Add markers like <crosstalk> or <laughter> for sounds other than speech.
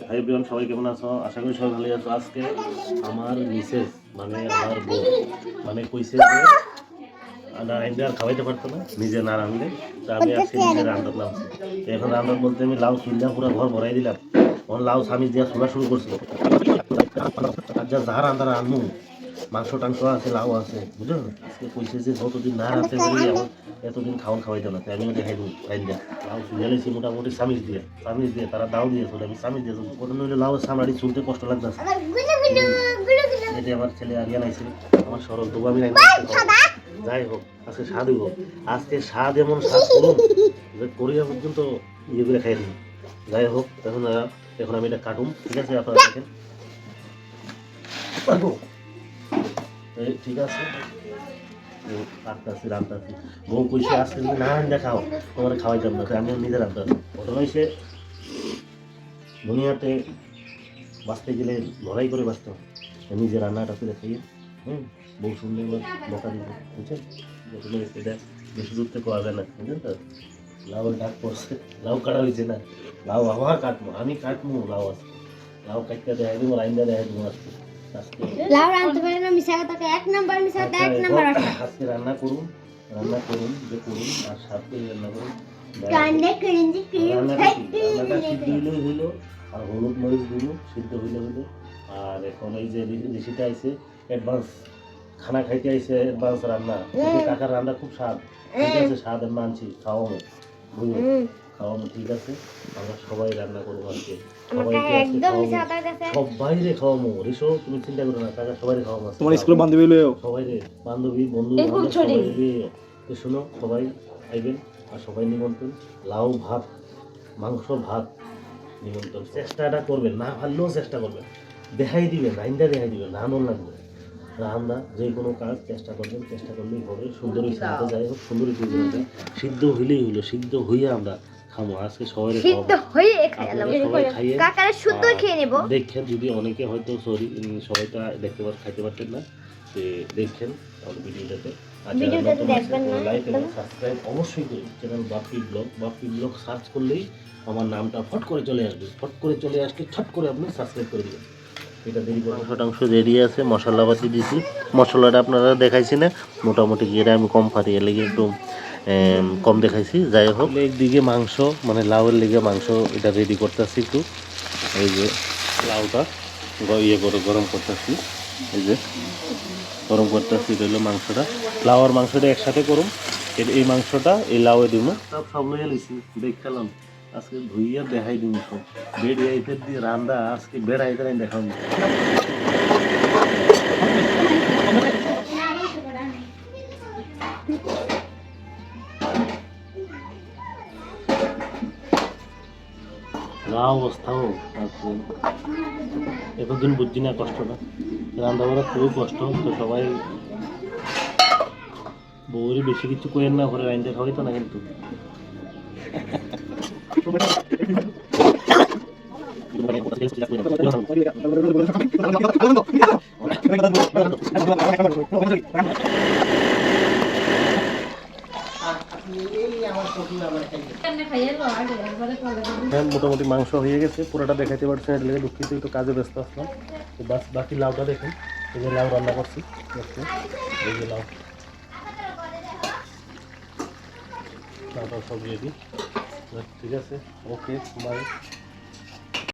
High বিয়ন সবাই কেমন আছো? আশা করি সবাই ভালো আছো। আজকে আমার মিসেস মানে আমার বউ মানে কইছে যে না রান্ধে আর খাওয়াইতে পারতো না, নিজে না রাঁধলে। তা আমি আজকে নিজে রান্নার নামছি এখন রান্নার বলতে আমি লাউ সুন্দর পুরো ঘর ভরাই দিলাম। তখন লাউ স্বামী দিয়া শোনা শুরু করছিল আর যা যা রান্না রান্ধু মাংস টাংস আছে লাউ আছে বুঝলো আজকে কইছে যে যতদিন না রাঁধতে পারি এতদিন খাওয়ান খাওয়াইতে না আমিও দেখাই দিই রাইন্দা লাউ সুজালেছি মোটামুটি স্বামীজ দিয়ে স্বামীজ দিয়ে তারা দাও দিয়েছিল আমি স্বামী দিয়ে কোনো নইলে লাউ সামলাড়ি চুলতে কষ্ট লাগতেছে। এতে আমার ছেলে আরিয়ান আইছে আমার সরল তবু আমি যাই হোক আজকে স্বাদ হইব। আজকে স্বাদ এমন স্বাদ করুন যে কোরিয়া পর্যন্ত ইয়ে করে খাই দিই যাই হোক এখন এখন আমি এটা কাটুম ঠিক আছে আপনারা দেখেন। ঠিক আছে? এই, কাটতাছি রান্তাছি বউ আজকে যদি না রান্না খাও তোমার খাওয়াইতাম না আমি নিজে রান্তাম ঘটনা হয়েছে দুনিয়াতে বাঁচতে গেলে লড়াই করে বাঁচতে। হয় নিজে রান্নাটা করে খাইয়ে হুম বউ শুনলে বকা দিবে বুঝছেন? হয়েছে এটা বেশি দূর থেকে যায় না বুঝলেন তো? লাউ ডাক পড়ছে লাউ কাটা হয়েছে না। লাউ আবার কাটবো আমি কাটবো লাউ আছে লাউ কাটতে দেখাই দেবো লাইনটা দেখাই দেবো আজকে। লাউ রাঁধতে পারে না মিশা কথাকে এক নাম্বার মিশা কথা এক আচ্ছা, নাম্বার এখন আজকে রান্না করুন রান্না করুন যে করুন আর করে রান্না করুন। কান্দে করিঞ্জি ক্রিম রান্নাটা কি? রান্নাটা সিদ্ধ হইলে হইল আর হলুদ মরিচ দিল সিদ্ধ হইলে হইল। আর এখন এই যে রেসিটা আইছে অ্যাডভান্স খানা খাইতে আইছে অ্যাডভান্স রান্না। কাকার রান্না খুব স্বাদ। ঠিক আছে স্বাদ মানছি খাওয়াবো। বুঝলো খাওয়াবো ঠিক আছে? আমরা সবাই রান্না করব আজকে। সবাই রে খাওয়াবো। রেশো তুমি চিন্তা করো না কাকা সবাই খাওয়াবো। তোমার স্কুলের বান্ধবী সবাই রে বান্ধবী বন্ধু শোনো সবাই আইবেন আর সবাই নিমন্ত্রণ। লাউ ভাত মাংস ভাত নিমন্ত্রণ। চেষ্টাটা করবেন না পারলেও চেষ্টা করবেন। দেখাই দিবেন রাইন্দা দেখাই দিবেন রান্নার লাগবে রান্না যে কোনো কাজ চেষ্টা করবেন চেষ্টা করলেই হবে। সুন্দরী সিদ্ধ যাই হোক সুন্দরী সিদ্ধ সিদ্ধ হইলেই হইল সিদ্ধ হইয়া আমরা খামো আজকে সবাই সিদ্ধ হয়ে খাইয়ে কাকারে শুদ্ধ খেয়ে নেব। দেখেন যদি অনেকে হয়তো সরি সবাই তো দেখতে পার খাইতে পারতেন না যে দেখেন তাহলে ভিডিওটাতে। ভিডিওটাতে দেখবেন না, লাইক এবং। সাবস্ক্রাইব অবশ্যই করুন channel Bapi blog. Bapi blog search করলেই আমার নামটা ফট করে চলে আসবে। ফট করে চলে আসলে ছট করে আপনি সাবস্ক্রাইব করে দেবেন। এটা দেরি করে শতাংশ রেডি আছে মশলাপাতি দিছি। মশলাটা আপনারা দেখাইছি না মোটামুটি গিয়ে আমি কম এর লেগে একটু কম দেখাইছি যাই হোক। একদিকে মাংস মানে লাউয়ের লিগে মাংস এটা রেডি করতেছি একটু। এই যে লাউটা ইয়ে করে গরম করতেছি। এই যে গরম করতেছি এটা হলো মাংসটা। লাউ আর মাংসটা একসাথে করুন। এই মাংসটা এই লাউয়ে দিব সব সব লইয়া লিছি দেখালাম। আজকে ধুইয়া দেখাই দিব সব। বেড আইতে দিয়ে রান্দা আজকে বেড আইতে দেখাম। <laughs> না অবস্থাও হোক আজকে এতদিন বুঝছি না কষ্টটা। রান্না বাড়া খুবই কষ্ট, তো সবাই বউরে বেশি কিছু করেন না, ঘরে রাইন্দা খাওয়াই তো না কিন্তু। <laughs> হ্যাঁ মোটামুটি মাংস হয়ে গেছে, পুরোটা দেখাইতে পারছি এটা লেগে দুঃখিত, একটু কাজে ব্যস্ত আসলাম তো বাস, বাকি লাউটা দেখুন, এই যে লাউ রান্না করছি। এই যে লাউ। লাউটা সব রেডি ঠিক আছে, ওকে বাই